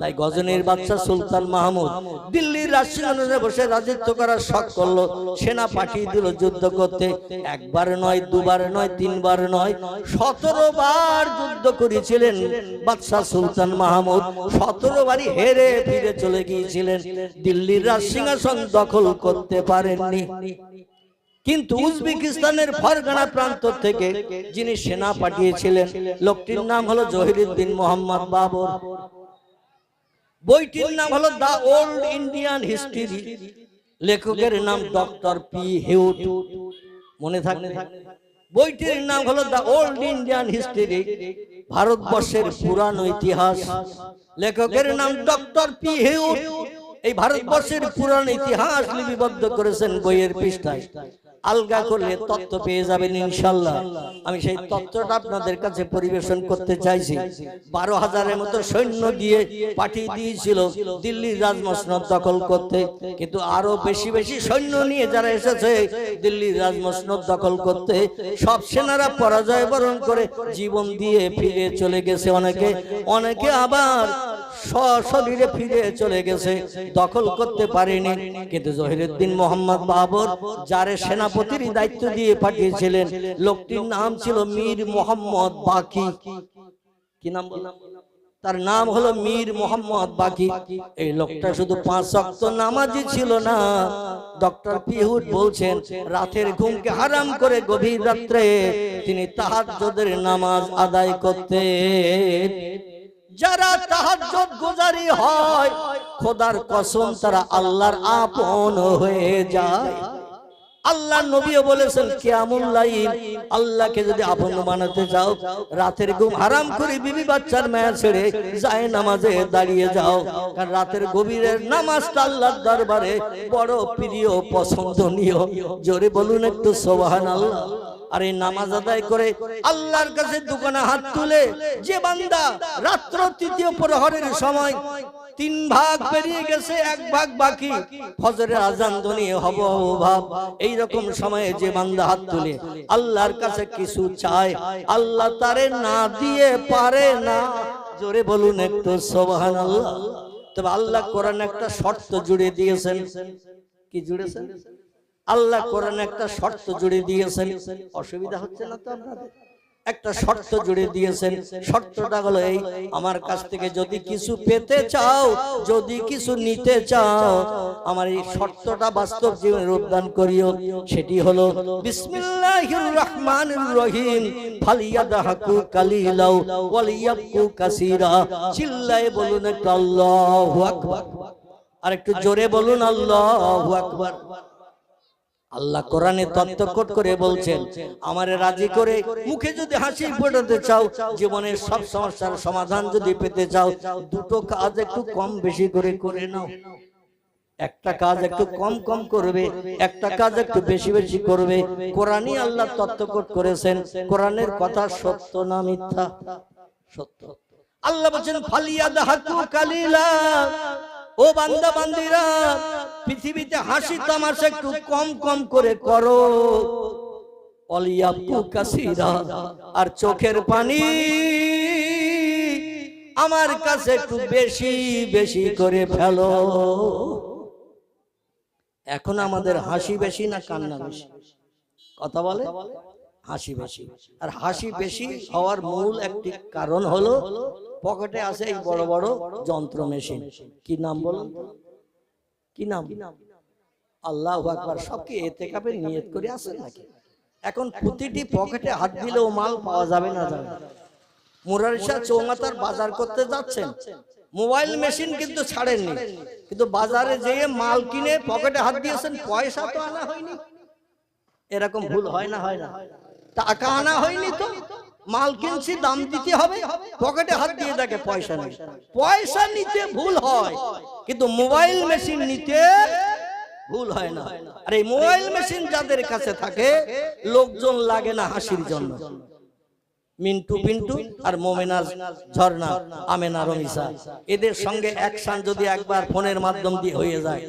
তাই গজনীর বাদশা সুলতান মাহমুদ দিল্লির রাজসিংহাসনে বসে রাজত্ব করার শখ করল সেনা পাঠিয়ে দিল যুদ্ধ করতে। একবার নয় দুবার নয় তিনবার নয় সতেরো বার যুদ্ধ করেছিলেন বাদশাহ সুলতান মাহমুদ। সতেরো বারই হেরে ফিরে চলে গিয়েছিলেন। দিল্লির রাজসিংহাসন দখল করতে পারেননি। কিন্তু উজবেকিস্তানের ফরগানা প্রান্ত থেকে যিনি সেনা পাঠিয়েছিলেন লোকটির নাম হলো জহিরুদ্দিন মোহাম্মদ বাবর। বইটির নাম হলো দা ওল্ড ইন্ডিয়ান হিস্ট্রি। লেখকের নাম ডক্টর পি হেউট। মনে থাকে বইটির নাম হলো দা ওল্ড ইন্ডিয়ান হিস্ট্রি। ভারতবর্ষের পুরানো ইতিহাস। লেখকের নাম ডক্টর পি হিউট। এই ভারতবর্ষের পুরানো ইতিহাস লিপিবদ্ধ করেছেন বইয়ের পৃষ্ঠায়। আলগা করলে তত্ত্ব পেয়ে যাবেন ইনশাল্লাহ। আমি সেই তত্ত্বটা আপনাদের কাছে পরিবেশন করতে চাইছি। বারো হাজারের মতো সৈন্য দিয়ে পাঠিয়ে দিয়েছিল দিল্লির রাজমসনদ দখল করতে। কিন্তু আরও বেশি বেশি সৈন্য নিয়ে যারা এসেছে দিল্লির রাজমসনদ দখল করতে, সব সেনারা পরাজয় বরণ করে জীবন দিয়ে ফিরে চলে গেছে অনেকে। অনেকে আবার ফিরে চলে গেছে, দখল করতে পারেনি। কিন্তু জহিরুদ্দিন মোহাম্মদ বাবর, যারে সেনাপতির দায়িত্ব দিয়ে পাঠিয়েছিলেন, লোকটির নাম ছিল মীর মোহাম্মদ বাকি। কি নাম তার নাম হলো মীর মোহাম্মদ বাকি। এই লোকটা শুধু পাঁচ অক্ত নামাজি ছিল না। ডক্টর পিহুট বলছেন, রাতের ঘুমকে হারাম করে গভীর রাত্রে তিনি তাহাজ্জুদের নামাজ আদায় করতেন। যারা তাহাজ্জুদ গুজারি হয়, খোদার কসম তারা আল্লাহর আপন হয়ে যায়। আল্লাহ নবীও বলেছেন, কিয়ামুল লাইল, আল্লাহকে যদি আপন বানাতে যাও রাতের ঘুম হারাম করে বিবি বাচ্চার মায়া ছেড়ে যায় নামাজে দাঁড়িয়ে যাও। কারণ রাতের গভীরের নামাজটা আল্লাহর দরবারে বড় প্রিয়, পছন্দনীয়। জোরে বলুন একটু সুবহানাল্লাহ। আর এই নামাজ আদায় করে আল্লাহর কাছে দোকানে হাত তুলে যে বান্দা রাত্র তৃতীয় প্রহরের সময় তিন ভাগ পেরিয়ে গেছে এক ভাগ বাকি। ফজরের আজান ধ্বনি হব ভাব। এই রকম সময়ে যে বান্দা হাত তুলে আল্লাহর কাছে কিছু চায় আল্লাহ তারে না দিয়ে পারে না। জোরে বলুন একটু সোবাহান আল্লাহ তবে আল্লাহ কোরআন একটা শর্ত জুড়ে দিয়েছেন। কি জুড়েছেন? আল্লাহ কোরআন একটা শর্ত জুড়ে দিয়েছেন। অসুবিধা হচ্ছে না তো আপনাদের? একটা শর্ত জুড়ে দিয়েছেন। শর্তটা হলো এই আমার কাছ থেকে যদি কিছু পেতে চাও যদি কিছু নিতে চাও আমার এই শর্তটা বাস্তব জীবনে রূপদান করিও। সেটি হলো বিসমিল্লাহির রহমানির রহিম। ফালিয়াদহাকু কালিলাও ওয়ালিয়াবকু কাসীরা। চিল্লায়ে বলুন আল্লাহু আকবার। আর একটু জোরে বলুন আল্লাহু আকবার। আল্লাহ কোরআনে তত্ত্বকট করে বলছেন, আমারে রাজি করে মুখে যদি হাসি ফোটাতে চাও, জীবনের সব সমস্যার সমাধান যদি পেতে চাও, দুটো কাজ একটু কম বেশি করে করে নাও। একটা কাজ একটু কম কম করবে, একটা কাজ একটু বেশি বেশি করবে। কোরআনই আল্লাহ তত্ত্বকট করেছেন, কোরআনের কথা সত্য না মিথ্যা? সত্য। আল্লাহ বলছেন ফালিয়া দাহাতু কালিলা ও বান্দা, বান্দিরা, পৃথিবীতে হাসি তামাশা একটু কম কম করে করো। অলিয়াপু কাসিরা আর চোখের পানি আমার কাছে একটু বেশি বেশি করে ফেলো। এখন আমাদের হাসি বেশি না কান্না বেশি? কথা বলে? হাসি বেশি। আর হাসি বেশি হওয়ার মূল একটি কারণ হলো পকেটে আছে এই বড় বড় যন্ত্র মেশিন। কি নাম বলুন? কি নাম? আল্লাহ আকবার। সব কি এতে কাপের নিয়ত করে আসেন নাকি? এখন প্রতিটি পকেটে হাত দিলেও মাল পাওয়া যাবে না যাবে মুরারিশা চৌমাতার বাজার করতে যাচ্ছেন। মোবাইল মেশিন কিন্তু ছাড়েননি। কিন্তু বাজারে যেয়ে মাল কিনে পকেটে হাত দিয়েছেন পয়সা তো আনা হয়নি। এরকম ভুল হয় না হয় না টাকা আনা হয়নি তো? মাল কিনছি, দাম দিতে হবে। পকেটে হাত দিয়ে দেখে পয়সা নেই। পয়সা নিতে ভুল হয়, কিন্তু মোবাইল মেশিন নিতে ভুল হয় না। আর এই মোবাইল মেশিন যাদের কাছে থাকে, লোকজন লাগে না হাসির জন্য। মিন্টু পিন্টু আর মোমেনা ঝর্ণা, আমেনা, রমিসা, এদের সঙ্গে অ্যাকশন যদি একবার ফোনের মাধ্যম দিয়ে হয়ে যায়,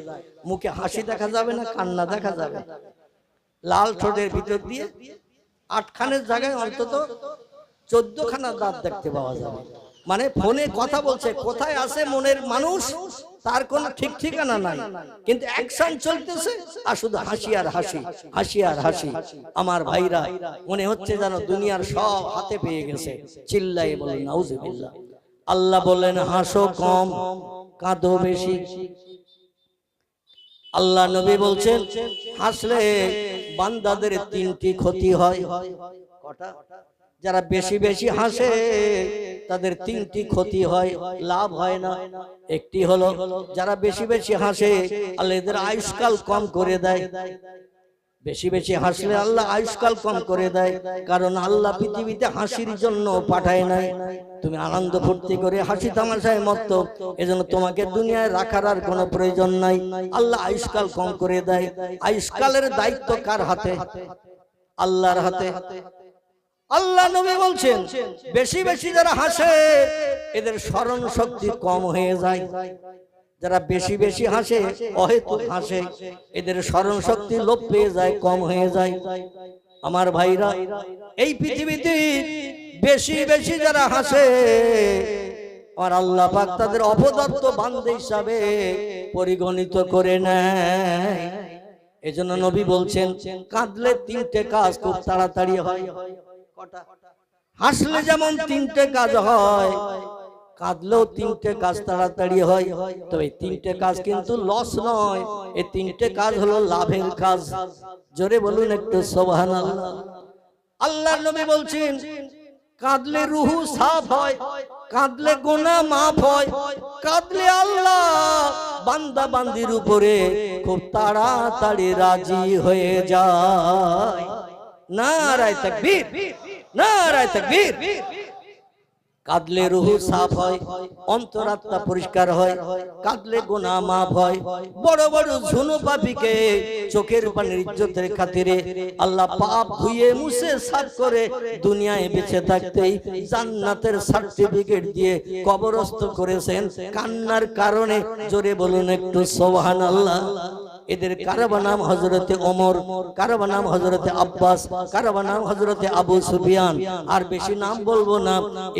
মুখে হাসি দেখা যাবে না, কান্না দেখা যাবে। লাল ঠোঁটের ভিতর দিয়ে আটখানের জায়গায় অন্তত চোদ্দ খানা দাঁত দেখতে পাওয়া যাবে। মানে ফোনে কথা বলছে কোথায় আছে মনের মানুষ তার কোনো ঠিক ঠিকানা নাই। কিন্তু অ্যাকশন চলতেছে আর শুধু হাসি আর হাসি হাসি আর হাসি আমার ভাইরা মনে হচ্ছে যেন দুনিয়ার সব হাতে পেয়ে গেছে। চিল্লাই বলে নাউজুবিল্লাহ। আল্লাহ বলেন হাসো কম কাঁদো বেশি। আল্লাহ নবী বলছেন হাসলে বান্দাদের তিনটি ক্ষতি হয়। কটা? যারা বেশি বেশি হাসে তাদের তিনটি ক্ষতি হয় লাভ হয় না। একটি হলো যারা বেশি বেশি হাসে আল্লাহ এদের আয়ুষ্কাল কম করে দেয়। বেশি বেশি হাসলে আল্লাহ আয়ুষ্কাল কম করে দেয় কারণ আল্লাহ পৃথিবীতে হাসির জন্য পাঠায় নাই। তুমি আনন্দ ফুর্তি করে হাসি তামাশায় মত এজন্য তোমাকে দুনিয়ায় রাখার আর কোনো প্রয়োজন নাই। আল্লাহ আয়ুষ্কাল কম করে দেয়। আয়ুষ্কালের দায়িত্ব কার হাতে? আল্লাহর হাতে। আল্লাহ নবী বলছেন, বেশি বেশি যারা হাসে, এদের স্মরণ শক্তি কম হয়ে যায়। যারা বেশি বেশি হাসে, অহেতুক হাসে, এদের স্মরণ শক্তি লোপ পেয়ে যায়, কম হয়ে যায়। আমার ভাইরা, এই পৃথিবীতে বেশি বেশি যারা হাসে, আর আল্লাহ পাক তাদের অপদত্ত বান্ধব হিসাবে পরিগণিত করে নেয়। এজন্য নবী বলছেন, কাঁদলে তিনটে কাজ খুব তাড়াতাড়ি হয়। কটা? হাসলে যেমন তিনটে কাজ হয় কাঁদলেও তিনটে কাজ তাড়াতাড়ি হয় তবে তিনটে কাজ কিন্তু লস নয়। এই তিনটে কাজ হলো লাভের কাজ। জোরে বলুন একটু সোভান আল্লাহ নবী বলছেন কাঁদলে রুহু সাফ হয় কাঁদলে গোনা মাফ হয়। কাঁদলে আল্লাহ বান্দা বান্দির উপরে খুব তাড়াতাড়ি রাজি হয়ে যায়। নারায় তাকবীর। নারায় তাকবীর। কাঁদলে রুহু সাফ হয় অন্তরাত্মা পরিষ্কার হয় কাঁদলে গোনা মাফ হয়। বড় বড় ঝুনু পাপিকে চোখের পানির ইজ্জতের খাতিরে আল্লাহ পাপ ধুয়ে মুছে সাফ করে দুনিয়ায় বেঁচে থাকতেই জান্নাতের সার্টিফিকেট দিয়ে কবরস্থ করেছেন। কান্নার কারণে জোরে বলুন একটু সোহান আল্লাহ এদের কারবা নাম হজরতে ওমর কারবা নাম হজরতে আব্বাস কারবা নাম হজরতে আবু সুফিয়ান। আর বেশি নাম বলব না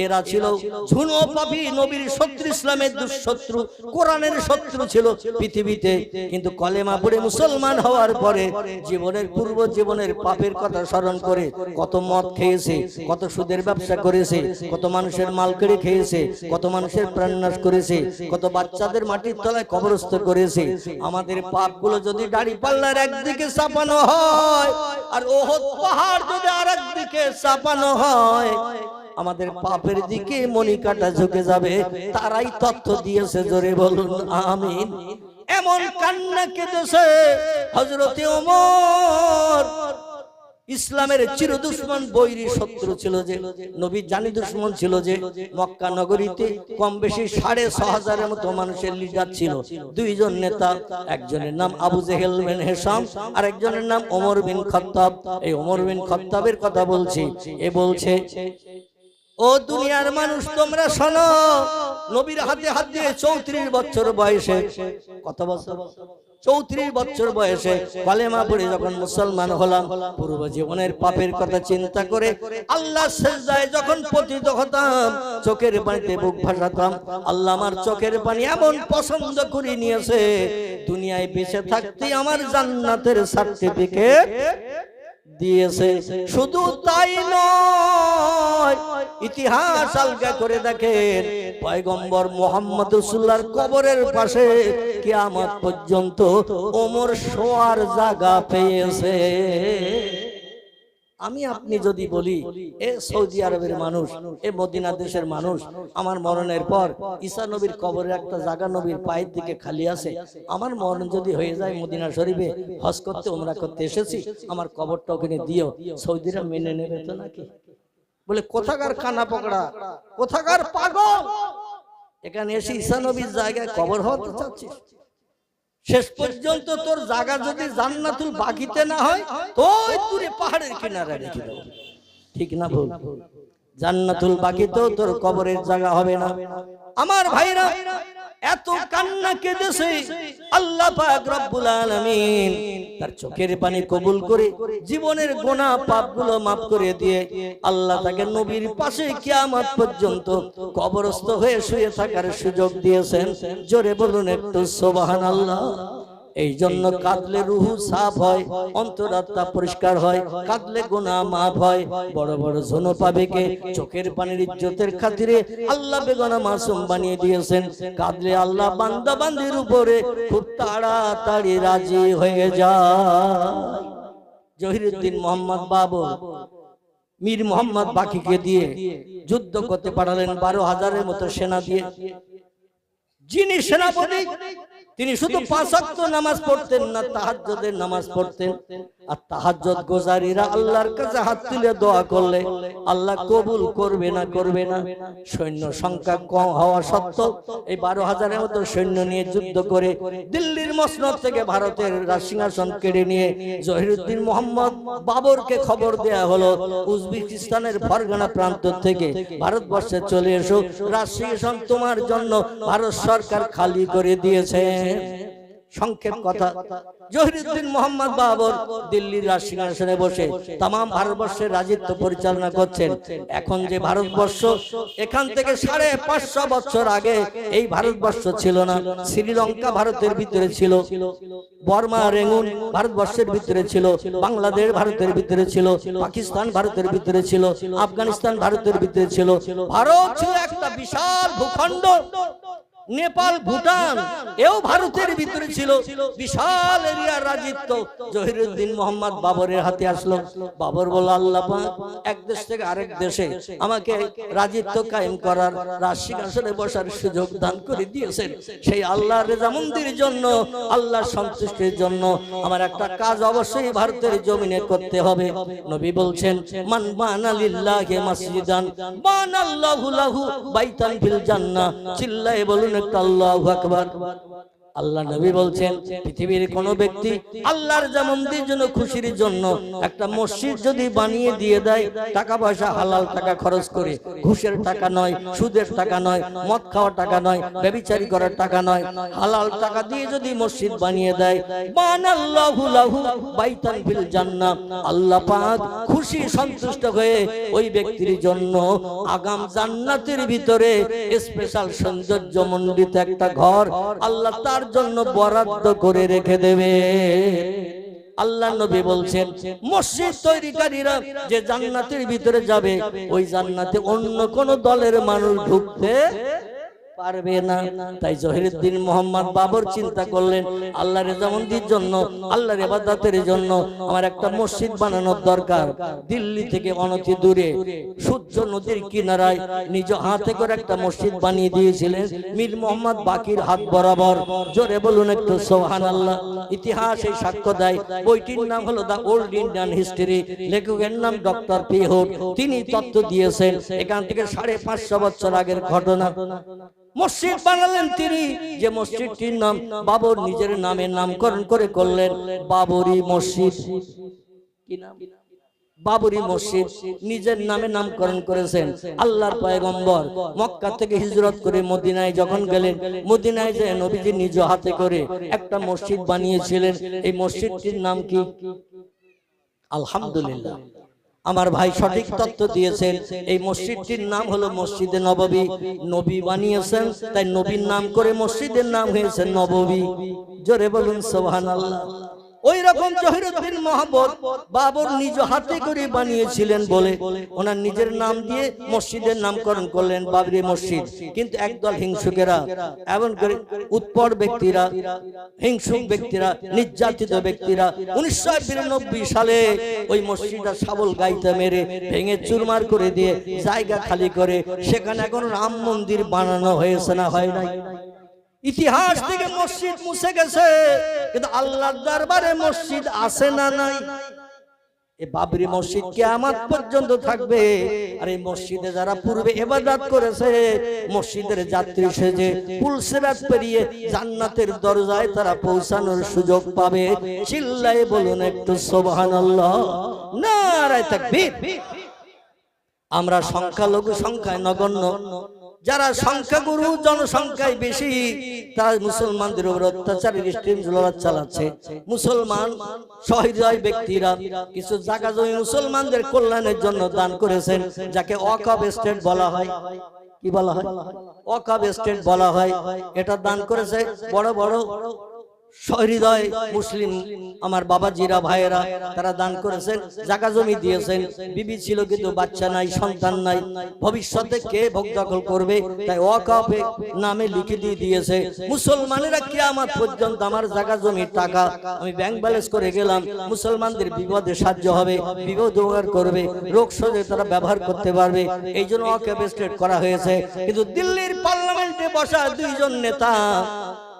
এরা ছিল ঝুনো পাপি নবীর শত্রু ইসলামের দুঃশত্রু কোরআনের শত্রু ছিল পৃথিবীতে। কিন্তু কলেমা পড়ে মুসলমান হওয়ার পরে জীবনের পূর্ব জীবনের পাপের কথা স্মরণ করে কত মদ খেয়েছে কত সুদের ব্যবসা করেছে কত মানুষের মাল কেড়ে খেয়েছে কত মানুষের প্রাণনাশ করেছে কত বাচ্চাদের মাটির তলায় কবরস্থ করেছে আমাদের পাপগুলো যদি দাড়ি পাল্লার একদিকে চাপানো হয়, আর ওহত পাহাড় যদি আর একদিকে চাপানো হয়, আমাদের পাপের দিকে মনিকাটা ঝুঁকে যাবে, তারাই তথ্য দিয়েছে, জোরে বলুন, আমিন। এমন কান্না কেঁদেছে হজরতে ওমর। ইসলামের চির দুশ্মন বৈরী শত্রু ছিল যে নবী জানি দুশ্মন ছিল যে মক্কা নগরীতে কম বেশি সাড়ে ছ হাজারের মতো মানুষের লিডার ছিল। দুইজন নেতা একজনের নাম আবু জেহেল বিন হেসাম আর একজনের নাম ওমর বিন খত্তাব। এই ওমর বিন খত্তাবের কথা বলছি এ বলছে ও দুনিয়ার মানুষ তোমরা শোনো নবীর হাতে হাত দিয়ে চৌত্রিশ বছর বয়সে কত বছর চৌত্রিশ বছর বয়সে কালেমা পড়ে যখন মুসলমান হলাম, পূর্ব জীবনের পাপের কথা চিন্তা করে আল্লাহ যখন পতিত হতাম, চোখের পানিতে বুক ভাসাতাম, আল্লাহ আমার চোখের পানি এমন পছন্দ করে নিয়েছে, দুনিয়ায় বেঁচে থাকতে আমার জান্নাতের সার্টিফিকেট দিয়েছে। শুধু তাই নয়, ইতিহাস আলগা করে দেখেন, পয়গম্বর মোহাম্মদ রসুল্লার কবরের পাশে কিয়ামত পর্যন্ত ওমর শোয়ার জায়গা পেয়েছে। আমি আপনি যদি বলি এ সৌদি আরবের মানুষ এ মদিনা দেশের মানুষ আমার মরণের পর ঈসা নবীর কবরের একটা জায়গা নবীর পায়ের দিকে খালি আছে। আমার মরণ যদি হয়ে যায় মদিনা শরীফে হজ করতে ওমরা করতে এসেছি আমার কবরটা ওখানে দিও। সৌদিরা মেনে নেবে তো নাকি? বলে কোথাকার কানা পকড়া? কোথাকার পাগল? এখানে এসে ঈসা নবীর জায়গায় কবর হতে চাচ্ছিস। শেষ পর্যন্ত তোর জায়গা যদি জান্নাতুল বাকিতে না হয় তো দূরে পাহাড়ের কিনারে রেখে দেবো। ঠিক না ভুল? জান্নাতুল বাকিতেও তোর কবরের জায়গা হবে না। আমার ভাইরা এত কান্না কেঁদেছে আল্লাহ পাক রব্বুল আলামিন তার চোখের পানি কবুল করে জীবনের গোনা পাপগুলো maaf করে দিয়ে আল্লাহ তাকে নবীর পাশে কিয়ামত পর্যন্ত কবরস্থ হয়ে শুয়ে থাকার সুযোগ দিয়েছেন। জোরে বলুন একটু সুবহানাল্লাহ। এই জন্য কাঁদলে রুহু সাফ হয়, অন্তরাত্মা পরিষ্কার হয়, কাঁদলে গোনা মাফ হয়। বড় বড় ঝোনো পাবে কে? চোখের পানির ইজ্জতের খাতিরে আল্লাহ বেগনা মাসুম বানিয়ে দিয়েছেন। কাঁদলে আল্লাহ বান্দা বান্দির উপরে খুব তাড়াতাড়ি রাজি হয়ে যায়। জহিরুদ্দিন মোহাম্মদ বাবর, মীর মোহাম্মদ বাকিকে দিয়ে যুদ্ধ করতে পাঠালেন বারো হাজারের মতো সেনা দিয়ে। যিনি সেনাপতি তিনি শুধু পাঁচ ওয়াক্ত নামাজ পড়তেন না তাহার নামাজ পড়তেন। আর তাহাজ্জুদ গোজারিরা আল্লাহর কাছে হাত তুলে দোয়া করলে আল্লাহ কবুল করবে না করবে না। সৈন্য সংখ্যা কম হওয়া সত্ত্বেও এই বারো হাজারের মতো সৈন্য নিয়ে যুদ্ধ করে দিল্লির মসনদ থেকে ভারতের রাজসিংহাসন কেড়ে নিয়ে জহিরুদ্দিন মোহাম্মদ বাবরকে খবর দেয়া হলো, উজবেকিস্তানের ফরগানা প্রান্ত থেকে ভারতবর্ষে চলে এসো। রাজসিংহাসন তোমার জন্য ভারত সরকার খালি করে দিয়েছে। সংক্ষেপ কথা। জহিরুদ্দিন মোহাম্মদ বাবর দিল্লির রাজসিংহাসনে বসে তাম ভারতবর্ষের রাজত্ব পরিচালনা করছেন। এখন যে ভারতবর্ষ এখান থেকে সাড়ে পাঁচশো বছর আগে এই ভারতবর্ষ ছিল না। শ্রীলঙ্কা ভারতের ভিতরে ছিল। বর্মা রেঙ্গুন ভারতবর্ষের ভিতরে ছিল। বাংলাদেশ ভারতের ভিতরে ছিল। পাকিস্তান ভারতের ভিতরে ছিল। আফগানিস্তান ভারতের ভিতরে ছিল। ভারত ছিল একটা বিশাল ভূখণ্ড। নেপাল ভুটান এও ভারতের ভিতরে ছিল। বিশাল এরিয়ার রাজত্ব। জহিরুদ্দিন মোহাম্মদ বাবরের হাতে আসলো। বাবর বলল আল্লাহ পাক এক দেশ থেকে আরেক দেশে আমাকে রাজত্ব কায়েম করার রাজসিংহাসনে বসার সুযোগ দান করে দিয়েছেন। সেই আল্লাহর রেজামন্দির জন্য আল্লাহর সন্তুষ্টির জন্য আমার একটা কাজ অবশ্যই ভারতের জমিনে করতে হবে। নবী বলছেন মান বানা লিল্লাহি মাসজিদান বানাল্লাহু লাহু বাইতান ফিল জান্নাহ চিল্লায়ে বলুন একটা আল্লাহ আকবার। আল্লাহ নবী বলছেন পৃথিবীর কোন ব্যক্তি আল্লাহর জামন্দির জন্য খুশির জন্য একটা মসজিদ যদি বানিয়ে দিয়ে দেয় টাকা পয়সা হালাল টাকা খরচ করে। ঘুষের টাকা নয় সুদের টাকা নয় মদ খাওয়ার টাকা নয় ব্যবিচারী করার টাকা নয় হালাল টাকা দিয়ে যদি মসজিদ বানিয়ে দেয় বানাল্লাহু লাহু বাইতান ফিল জান্নাহ। আল্লাহ পাক খুশি সন্তুষ্ট হয়ে ওই ব্যক্তির জন্য আগাম জান্নাতের ভিতরে স্পেশাল সৌন্দর্য মণ্ডিত একটা ঘর আল্লাহ তার জন্য বরাদ্দ করে রেখে দেবে। আল্লাহ নবী বলছেন, মসজিদ তৈরিকারীরা যে জান্নাতের ভিতরে যাবে, ওই জান্নাতে অন্য কোন দলের মানুষ ঢুকতে পারবে না। তাই জহিরুদ্দিন মোহাম্মদ বাবর চিন্তা করলেন আল্লাহ রেজামন্দির জন্য, আল্লাহর ইবাদতের জন্য আমার একটা মসজিদ বানানোর দরকার। দিল্লি থেকে অনতি দূরে, সূর্য নদীর কিনারায় নিজ হাতে করে একটা মসজিদ বানিয়ে দিয়েছিলেন। মীর মোহাম্মদ বাকির হাত বরাবর। জোরে বলুন একটু সোহান আল্লাহ ইতিহাস এই সাক্ষ্য দেয়। বইটির নাম হলো দা ওল্ড ইন্ডিয়ান হিস্ট্রি। লেখকের নাম ডক্টর পিহুট। তিনি তত্ত্ব দিয়েছেন, এখান থেকে সাড়ে পাঁচশো বছর আগের ঘটনা। মসজিদ বানালেন তিনি। যে মসজিদটির নাম বাবর নিজের নামে নামকরণ করে করলেন বাবরি মসজিদ। কি নাম? বাবরি মসজিদ নিজের নামে নামকরণ করেছেন আল্লাহর পয়গম্বর। মক্কা থেকে হিজরত করে মদিনায় যখন গেলেন মদিনায় যে নবীজি নিজ হাতে করে একটা মসজিদ বানিয়েছিলেন এই মসজিদটির নাম কি? আলহামদুলিল্লাহ। আমার ভাই সঠিক তত্ত্ব দিয়েছেন। এই মসজিদটির নাম হলো মসজিদে নববী। নবী বানিয়েছেন তাই নবীর নাম করে মসজিদের নাম হয়েছে নববী। জোরে বলুন সোহান আল্লাহ ওই রকম জহিরুদ্দিন মোহাম্মদ বাবর নিজ হাতে করে বানিয়েছিলেন বলে ওনার নিজের নাম দিয়ে মসজিদের নামকরণ করলেন বাবরি মসজিদ। কিন্তু একদল হিংসুকেরা এমন করে উৎপর ব্যক্তিরা, হিংসুক ব্যক্তিরা, নির্যাতিত ব্যক্তিরা উনিশশো বিরানব্বই সালে ওই মসজিদটা সাবল গাইতে মেরে ভেঙে চুরমার করে দিয়ে জায়গা খালি করে সেখানে এখন রাম মন্দির বানানো হয়েছে না হয় নাই? ইতিহাস থেকে মসজিদ মুছে গেছে। কিন্তু আল্লাহর দরবারে মসজিদ আছে না নাই? এই বাবরি মসজিদ কিয়ামত পর্যন্ত থাকবে। আর এই মসজিদে যারা পূর্বে ইবাদত করেছে মসজিদের যাত্রী সেজে পুলসিরাত পেরিয়ে জান্নাতের দরজায় তারা পৌঁছানোর সুযোগ পাবে। চিল্লাই বলুন একটু সুবহানাল্লাহ। নারায়ে তাকবীর। আমরা সংখ্যালঘু সংখ্যায় নগণ্য। যারা সংখ্যাগুরু, জনসংখ্যায় বেশি, তারা মুসলমানদের উপর অত্যাচারের স্ট্রিম চালাচ্ছে। মুসলমান সহৃদয় ব্যক্তিরা কিছু জায়গা জমি মুসলমানদের কল্যাণের জন্য দান করেছেন, যাকে অকব স্টেট বলা হয়। কি বলা হয়? অকব স্টেট বলা হয়। এটা দান করেছে বড় বড় সহৃদয় মুসলিম আমার বাবাজিরা, ভাইয়েরা, তারা দান করেছেন জায়গা জমি দিয়েছেন। বিবি ছিল কিন্তু বাচ্চা নাই, সন্তান নাই। ভবিষ্যতে কে ভোগ দখল করবে? তাই ওয়াকাফে নামে লিখে দিয়ে দিয়েছে, মুসলমানেরা কিয়ামত পর্যন্ত আমার জায়গা জমির টাকা, আমি ব্যাংক ব্যালেন্স করে গেলাম। মুসলমানদের বিপদে সাহায্য হবে, বিপদ উপকার করবে, রোগ সজে তারা ব্যবহার করতে পারবে। এই জন্য ওয়াকাফ স্টেট করা হয়েছে। কিন্তু দিল্লির পার্লামেন্টে বসা দুইজন নেতা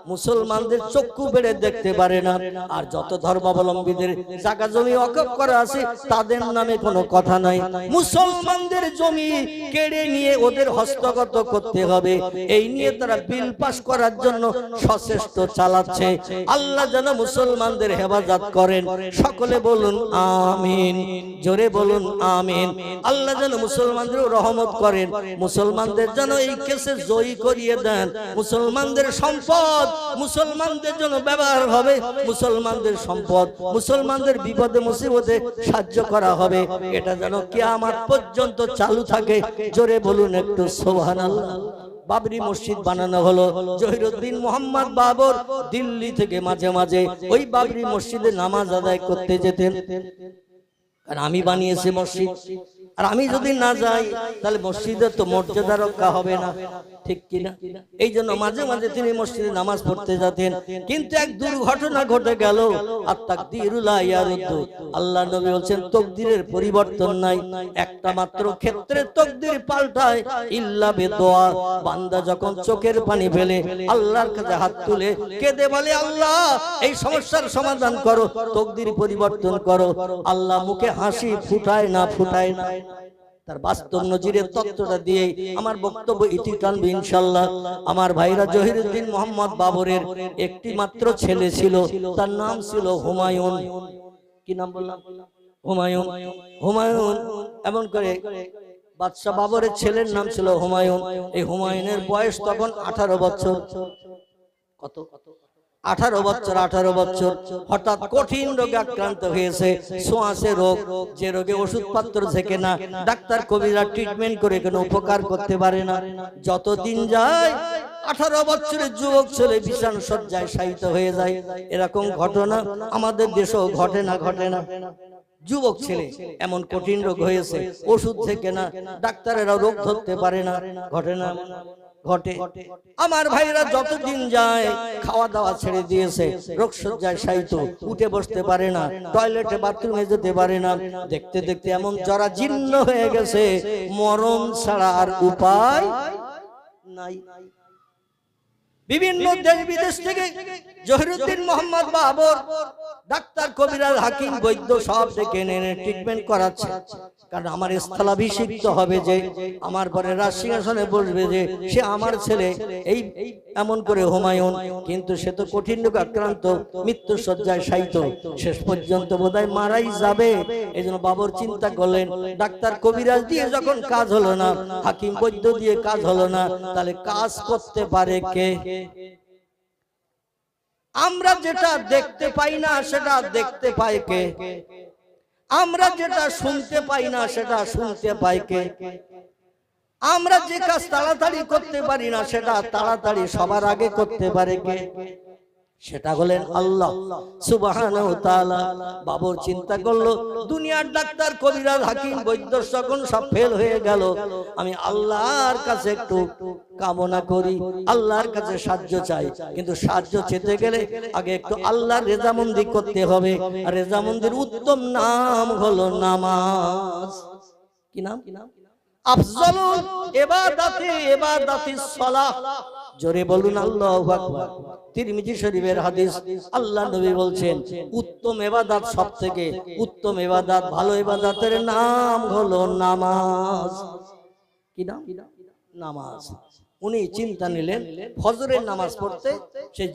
মুসলমানদের চক্ষু বেড়ে দেখতে পারে না। আর যত ধর্মাবলম্বীদের জায়গা জমি অকপ করা আছে, তাদের নামে কোনো কথা নাই। মুসলমানদের জমি কেড়ে নিয়ে ওদের হস্তগত করতে হবে। এই নিয়ে তারা বিল পাস করার জন্য সচেষ্ট চালাচ্ছে। আল্লাহ যেন মুসলমানদের হেফাজত করেন। সকলে বলুন আমিন। জোরে বলুন আমিন। আল্লাহ যেন মুসলমানদের রহমত করেন। মুসলমানদের যেন এই কেসে জয়ী করিয়ে দেন। মুসলমানদের সম্পদ মুসলমানদের জন্য ব্যবহার হবে, মুসলমানদের সম্পদ, মুসলমানদের বিপদে, মুসিবতে সাহায্য করা হবে। এটা যেন কিয়ামত পর্যন্ত চালু থাকে। জোরে বলুন একটু, সুবহানাল্লাহ। বাবরি মসজিদ বানানো হলো জহিরুদ্দিন মোহাম্মদ বাবর দিল্লি থেকে মাঝে মাঝে। ওই বাবরি মসজিদে নামাজ আদায় করতে যেতেন। আমি বানিয়েছি মসজিদ। আর আমি যদি না যাই, তাহলে মসজিদের তো মর্যাদা রক্ষা হবে না। ঠিক কিনা? এই জন্য মাঝে মাঝে তিনি মসজিদে নামাজ পড়তে যেতেন। কিন্তু এক দুর্ঘটনা ঘটে গেল, আর তাকদিরুল্লাহ আল্লাহ নবী বলছেন, তকদিরের পরিবর্তন নাই। একটা মাত্র ক্ষেত্রে তকদির পাল্টায়, ইল্লা বেদোয়া। বান্দা যখন চোখের পানি ফেলে, আল্লাহর কাছে হাত তুলে, কেঁদে বলে, আল্লাহ, এই সমস্যার সমাধান করো। তকদির পরিবর্তন করো। আল্লাহ মুখে হাসি ফুটায় না ফুটায় না। তার বাস্তব নজিরের তত্ত্বটা দিয়ে আমার বক্তব্য ইতি টানবে ইনশাল্লাহ আমার ভাইরা জহিরুদ্দিন মোহাম্মদ বাবরের একটি মাত্র ছেলে ছিল তার নাম ছিল হুমায়ুন। কি নাম বললাম? হুমায়ুন। হুমায়ুন। এমন করে বাদশাহ বাবরের ছেলের নাম ছিল হুমায়ুন। এই হুমায়ুনের বয়স তখন আঠারো বছর। কত? আঠারো বছর আঠারো বছর। হঠাৎ কঠিন রোগে আক্রান্ত হয়েছে। সোয়াশে রোগ যে রোগে ওষুধপত্র থেকে না ডাক্তার কবিরা ট্রিটমেন্ট করে কোনো উপকার করতে পারে না। যত দিন যায় আঠারো বছরের যুবক ছেলে বিছান সজ্জায় শায়িত হয়ে যায়। এরকম ঘটনা আমাদের দেশেও ঘটে না ঘটে না। যুবক ছেলে এমন কঠিন রোগ হয়েছে ওষুধ থেকে না ডাক্তারেরা রোগ ধরতে পারে না। ঘটে না। ঘটে। আমার ভাইরা যতদিন যায় খাওয়া দাওয়া ছেড়ে দিয়েছে। রোগ সজ্জায় সাইত উঠে বসতে পারে না টয়লেটে বাথরুমে যেতে পারে না। দেখতে দেখতে এমন যারা জীর্ণ হয়ে গেছে মরণ ছাড়া আর উপায় নাই। বিভিন্ন দেশ বিদেশ থেকে জহিরুদ্দিন মোহাম্মদ বাবর ডাক্তার কবিরাজ হাকিম বৈদ্য সব ডেকে এনে ট্রিটমেন্ট করাচ্ছে। কারণ আমার স্থলাভিষিক্ত হবে যে আমার পরে রাজ সিংহাসনে বসবে যে সে আমার ছেলে এই এমন করে হুমায়ুন। কিন্তু সে তো কঠিন রোগে আক্রান্ত মৃত্যু সজ্জায় সাইত শেষ পর্যন্ত বোধহয় মারাই যাবে। এই জন্য বাবর চিন্তা করলেন ডাক্তার কবিরাজ দিয়ে যখন কাজ হলো না হাকিম বৈদ্য দিয়ে কাজ হলো না তাহলে কাজ করতে পারে কে? আমরা যেটা দেখতে পাই না, সেটা দেখতে পাই কে? আমরা যেটা শুনতে পাই না, সেটা শুনতে পাই কে? আমরা যে কাজ তাড়াতাড়ি করতে পারি না, সেটা তাড়াতাড়ি সবার আগে করতে পারে কে? সেটা হলেন আল্লাহ। তাআলা বাবর চিন্তা করল দুনিয়ার ডাক্তার কবিরাজ হাকিম বৈদ্য সকল সব ফেল হয়ে গেল। আমি আল্লাহর কাছে একটু কামনা করি। আল্লাহর কাছে সাহায্য চাই। কিন্তু সাহায্য চেতে গেলে আগে একটু আল্লাহর রেজামন্দি করতে হবে। আর রেজামন্দির উত্তম নাম হলো নামাজ। কি নাম? কি নাম? আফজলুল ইবাদাতি ইবাদাতিস সালাহ। জোরে বলুন, আল্লাহু তিরমিজি শরীফের হাদিস আল্লাহ নবী বলছেন, উত্তম ইবাদত সবথেকে, উত্তম ইবাদত ভালো ইবাদতের নাম হলো নামাজ। কি নাম? নামাজ। উনি চিন্তা নিলেন, ফজরের নামাজ পড়তে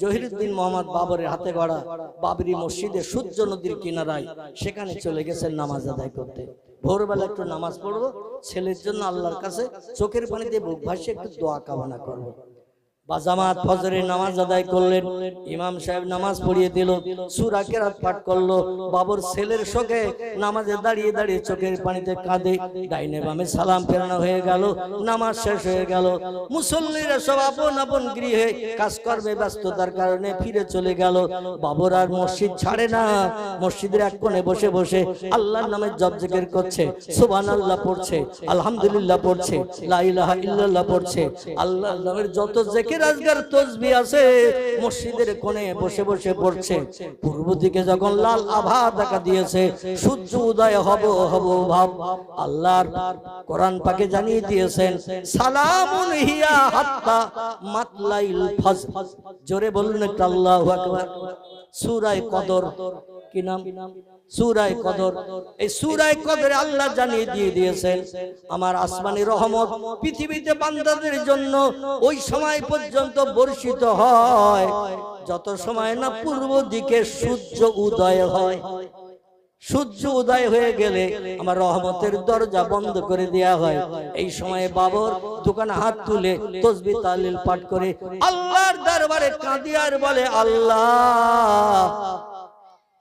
জহিরুদ্দিন মোহাম্মদ বাবরের হাতে গড়া বাবরি মসজিদে সূর্য নদীর কিনারায় সেখানে চলে গেছেন নামাজ আদায় করতে। ভোরবেলা একটু নামাজ পড়ব, ছেলের জন্য আল্লাহর কাছে চোখের পানিতে বুক ভাসিয়ে একটু দোয়া কামনা করব। বা জামাত ফজরের নামাজ আদায় করলেন, ইমাম সাহেব নামাজ পড়িয়ে দিল, সুরা কেরাত পাঠ করল, বাবর ছেলের শোকে নামাজে দাঁড়িয়ে দাঁড়িয়ে চোখের পানিতে কাঁদে, ডাইনে বামে সালাম ফেরানো হয়ে গেল, নামাজ শেষ হয়ে গেল। মুসল্লিরা সব আপন আপন গৃহে কাজকর্মে ব্যস্ততার কারণে ফিরে চলে গেল। বাবর আর মসজিদ ছাড়ে না, মসজিদের এক কোণে বসে বসে আল্লাহর নামে জপ জিকির করছে, সুবহানাল্লাহ পড়ছে, আলহামদুলিল্লাহ পড়ছে, লা ইলাহা ইল্লাল্লাহ পড়ছে, আল্লাহর নামের যত জিকির আজগার তসবিহ আছে, মসজিদের কোণে বসে বসে পড়ছে। পূর্ব দিকে যখন লাল আভা দেখা দিয়েছে, সূর্য উদয় হব হব ভাব। আল্লাহর কোরআন পাকে জানিয়ে দিয়েছেন, সালামুন হিয়া হাত্তা মাতলাইল ফজ জোরে বলুন একটা আল্লাহু আকবার। সূরায়ে কদর, কি নাম? সুরায় কদর। এই সুরায় কদরে আল্লাহ জানিয়ে দিয়ে দিয়েছেন আমার আসমানি রহমত পৃথিবীতে বান্দাদের জন্য ওই সময় পর্যন্ত বর্ষিত হয়। যত সময় না পূর্ব দিকে সূর্য উদয় হয়। সূর্য উদয় হয়ে গেলে আমার রহমতের দরজা বন্ধ করে দেয়া হয়। এই সময়ে বাবর দোকানে হাত তুলে তসবি তালিল পাঠ করে আল্লাহর দরবারে কাঁদিয়ার বলে আল্লাহ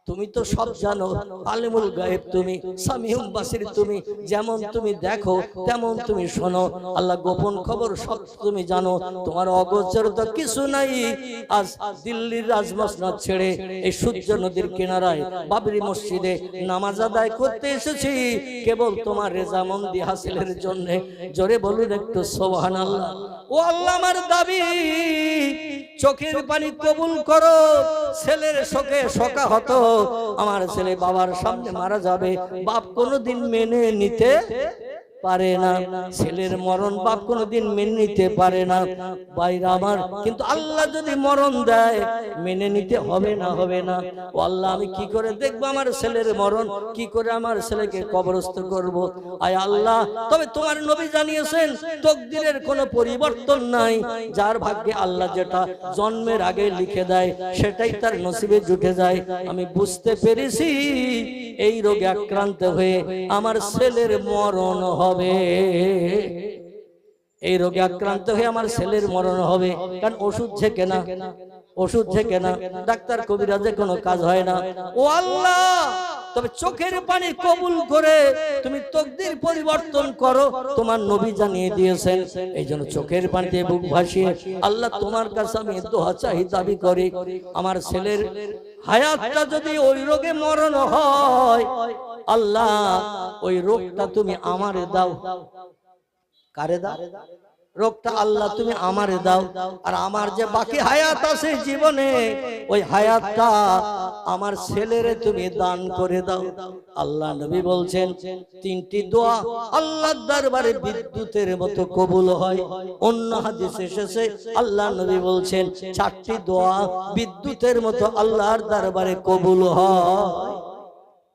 তুমি তো সব জানো আলিমুল গায়েব তুমি সামিহুম বাসির তুমি যেমন তুমি দেখো তেমন তুমি শোনো। আল্লাহ গোপন খবর সব তুমি জানো। তোমার অগোচর তো কিছু নাই। আজ দিল্লির রাজমসনদ ছেড়ে এই সূর্য নদীর কিনারায় বাবরি মসজিদে নামাজ আদায় করতে এসেছি। কেবল তোমার রেজা রেজামন্দি হাসিলের জন্য। জোরে বলুন একটু সোহান আল্লাহ ও আল্লাহ আমার দাবি চোখের পানি কবুল করো। ছেলের শোকে শোকা হতো আমার ছেলে বাবার সামনে মারা যাবে। বাপ কোনোদিন মেনে নিতে পারে না। ছেলের মরণ বাপ কোনোদিন মেনে নিতে পারে না। বাইরে আমার কিন্তু আল্লাহ যদি মরণ দেয় মেনে নিতে হবে না হবে না। ও আল্লাহ আমি কি করে দেখব আমার ছেলের মরণ? কি করে আমার ছেলেকে কবরস্থ করব? আয় আল্লাহ তবে তোমার নবী জানিয়েছেন তকদিরের কোনো পরিবর্তন নাই। যার ভাগ্যে আল্লাহ যেটা জন্মের আগে লিখে দেয় সেটাই তার নসিবে জুটে যায়। আমি বুঝতে পেরেছি এই রোগে আক্রান্ত হয়ে আমার ছেলের মরণ হবে। এই রোগে আক্রান্ত হয়ে আমার ছেলের মরণ হবে। কারণ ওষুধ ছেকে না। ওষুধ ছেকে না। ডাক্তার কবিরাজে কোনো কাজ হয় না। ও আল্লাহ, তবে চোখের পানি কবুল করে তুমি তকদির পরিবর্তন করো। তোমার নবী জানিয়ে দিয়েছেন, এই জন্য চোখের পানিতে বুক ভাসিয়ে আল্লাহ তোমার কাছে আমি দোয়া চাই, দাবি করি। আমার ছেলের হায়াতটা যদি ওই রোগে মরণ হয় আল্লাহ ওই রোগটা তুমি আমারে দাও। কারে দাও? রোগটা আল্লাহ তুমি আমারে দাও। আর আমার যে বাকি হায়াত আছে জীবনে ওই হায়াতটা আমার ছেলেরে তুমি দান করে দাও। আল্লাহ নবী বলছেন তিনটি দোয়া আল্লাহর দরবারে বিদ্যুতের মতো কবুল হয়। অন্য হাদিস এসেছে আল্লাহ নবী বলছেন চারটি দোয়া বিদ্যুতের মতো আল্লাহর দরবারে কবুল হয়।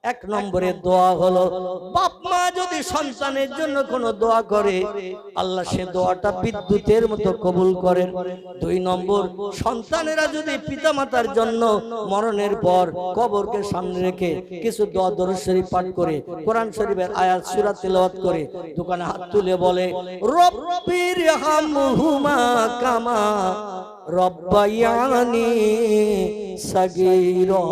এক নম্বরে দোয়া হলো, বাপ মা যদি সন্তানের জন্য কোনো দোয়া করে, আল্লাহ সে দোয়াটা বিদ্যুতের মতো কবুল করেন। দুই নম্বর, সন্তানেরা যদি পিতামাতার জন্য মরণের পর কবরকে সামনে রেখে কিছু দোয়া দরুদ শরীফ পাঠ করে, কোরআন শরীফের আয়াত, সূরা তেলাওয়াত করে, দোকানে হাত তুলে বলে রব্বির হামহুমা কামা রব্বায়ানি সাগীরা।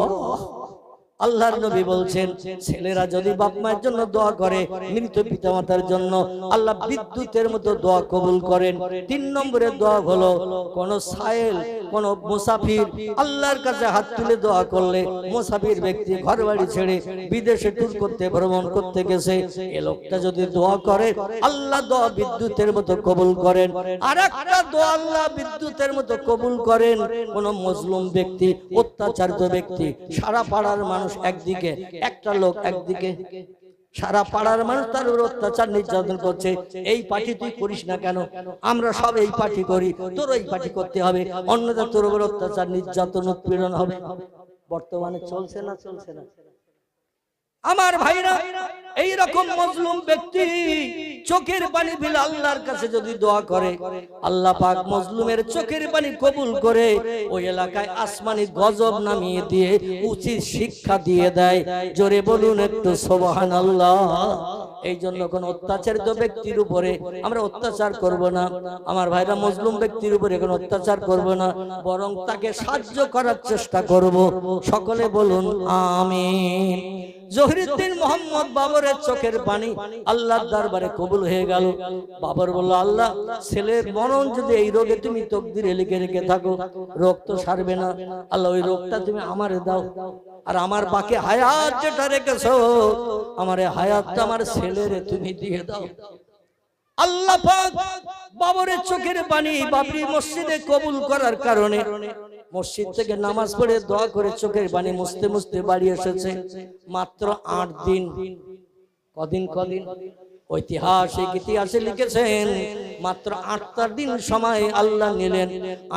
আল্লাহর নবী বলছেন ছেলেরা যদি বাপ মায়ের জন্য দোয়া করে মৃত পিতামাতার জন্য আল্লাহ বিদ্যুতের মতো দোয়া কবুল করেন। তিন নম্বরে দোয়া হলো কোন সায়েল কোন মুসাফির আল্লাহর কাছে হাত তুলে দোয়া করলে মুসাফির ব্যক্তি ঘর বাড়ি ছেড়ে বিদেশে ট্যুর করতে ভ্রমণ করতে গেছে। এ লোকটা যদি দোয়া করে আল্লাহ দোয়া বিদ্যুতের মতো কবুল করেন। আর একটা দোয়া আল্লাহ বিদ্যুতের মতো কবুল করেন কোন মজলুম ব্যক্তি অত্যাচারিত ব্যক্তি সারা পাড়ার মানুষ একদিকে, একটা লোক একদিকে। সারা পাড়ার মানুষ তার উপর অত্যাচার, নির্যাতন করছে। এই পার্টি তুই করিস না কেন? আমরা সব এই পার্টি করি। তোর এই পার্টি করতে হবে। অন্যদের তোর উপর অত্যাচার, নির্যাতন, উৎপীড়ন হবে। বর্তমানে চলছে না চলছে না। আমার ভাইরা এই রকম মজলুম ব্যক্তি চোখের পানি বিল আল্লাহর কাছে যদি দোয়া করে আল্লাহ পাক মজলুমের চোখের পানি কবুল করে ওই এলাকায় আসমানি গজব নামিয়ে দিয়ে উচিত শিক্ষা দিয়ে দেয় জোরে বলুন একটু সোবাহান আল্লাহ এই জন্য কোন অত্যাচারিত ব্যক্তির উপরে আমরা অত্যাচার করব না। আমার ভাইরা মজলুম ব্যক্তির উপরে কোনো অত্যাচার করব না বরং তাকে সাহায্য করার চেষ্টা করব। সকলে বলুন আমিন। জহিরুদ্দিন মোহাম্মদ বাবরের চোখের পানি আল্লাহর দরবারে কবুল হয়ে গেল। বাবর বলল আল্লাহ ছেলের মরণ যদি এই রোগে তুমি তকদিরে লিখে রেখে থাকো রোগ তো সারবে না। আল্লাহ ওই রোগটা তুমি আমারে দাও। আর আমার বাকি হায়াত যেটা রেখেছ, আমার হায়াতটা আমার ছেলেরে তুমি দিয়ে দাও। আল্লাহ বাবরের চোখের পানি বাবরি মসজিদে কবুল করার কারণে মসজিদ থেকে নামাজ পড়ে দোয়া করে চোখের পানি মুছতে মুছতে বাড়ি এসেছে। মাত্র আট দিন। কদিন কদিন? ঐতিহাসিক ইতিহাসে লিখেছেন, মাত্র আটটা দিন সময় আল্লাহ নিলেন।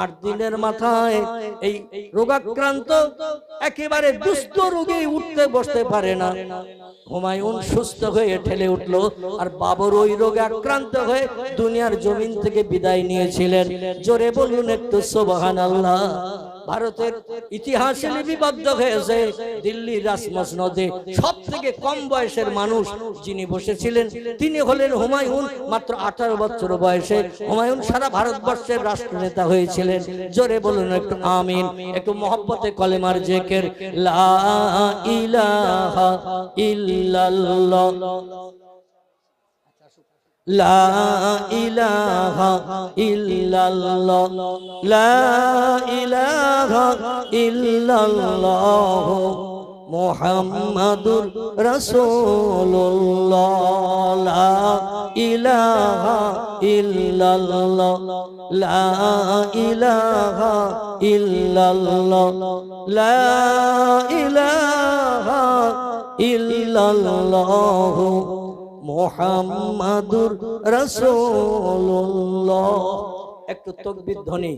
আট দিনের মাথায় এই রোগাক্রান্ত একেবারে দুস্থ রোগী উঠতে বসতে পারে না। হুমায়ুন সুস্থ হয়ে ঠেলে উঠল আর বাবর ওই রোগে আক্রান্ত হয়ে দুনিয়ার জমিন থেকে বিদায় নিয়েছিলেন। জোরে বলুন একটু সোবাহান আল্লাহ ভারতের ইতিহাসে লিপিবদ্ধ হয়েছে দিল্লির রাসমসনদে সব থেকে কম বয়সের মানুষ যিনি বসেছিলেন তিনি হলেন হুমায়ুন মাত্র আঠারো বছর বয়সে হুমায়ুন সারা ভারতবর্ষের রাষ্ট্রনেতা হয়েছিলেন। জোরে বলুন একটু আমিন একটু মহব্বতে কলেমার জেকের লা ইলাহা ইল্লাল্লাহ। মুহাম্মাদুর রাসূলুল্লাহ লা ইলাহা ইল্লাল্লাহ লা ইলাহা ইল্লাল্লাহ লা ইলাহা ইল্লাল্লাহ মোহাম্মদুর রসুল্লাহ একটু তকবির ধ্বনি।